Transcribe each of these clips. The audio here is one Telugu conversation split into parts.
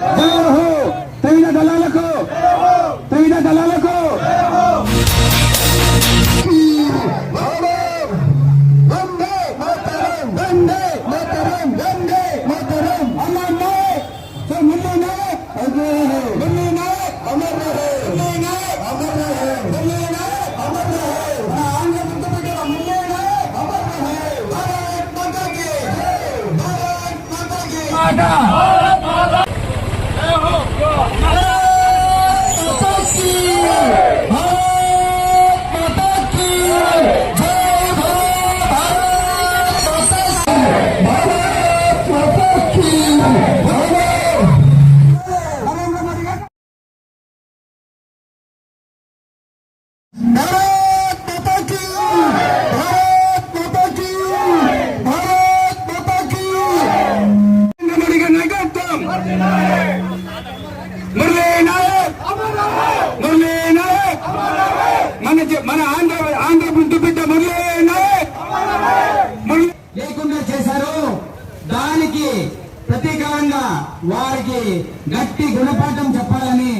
జై హో. త్రివిధ దళాలకు. త్రివిధ దళాలకు. వందే మన మన ఆంధ్ర ఆంధ్ర ముందు బిడ్డ లేకుండా చేశారు. దానికి ప్రతీకారంగా వారికి గట్టి గుణపాఠం చెప్పాలని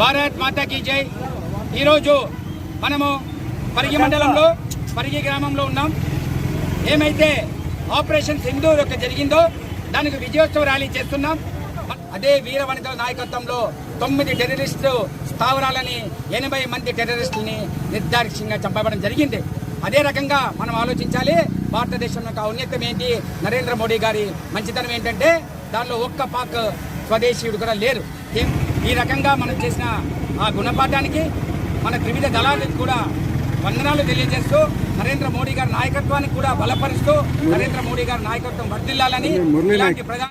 భారత్ మాతా మాతాకి జై. ఈరోజు మనము పరిగి మండలంలో పరిగి గ్రామంలో ఉన్నాం. ఏమైతే ఆపరేషన్ సింధూర్ యొక్క జరిగిందో దానికి విజయోత్సవ ర్యాలీ చేస్తున్నాం. అదే వీర వనితల నాయకత్వంలో తొమ్మిది టెర్రరిస్టు స్థావరాలని ఎనభై మంది టెర్రరిస్టులని నిర్దాక్షిణ్యంగా చంపబడడం జరిగింది. అదే రకంగా మనం ఆలోచించాలి భారతదేశం యొక్క ఔన్నత్యం ఏంటి? నరేంద్ర మోడీ గారి మంచితనం ఏంటంటే దానిలో ఒక్క పాక్ స్వదేశీయుడు కూడా లేరు. ఈ రకంగా మనం చేసిన ఆ గుణపాఠానికి మన త్రివిధ దళాలకు కూడా వందనాలు తెలియజేస్తూ నరేంద్ర మోడీ గారి నాయకత్వాన్ని కూడా బలపరుస్తూ నరేంద్ర మోడీ గారి నాయకత్వం వర్ధిల్లాలని ఇలాంటి ప్రధాన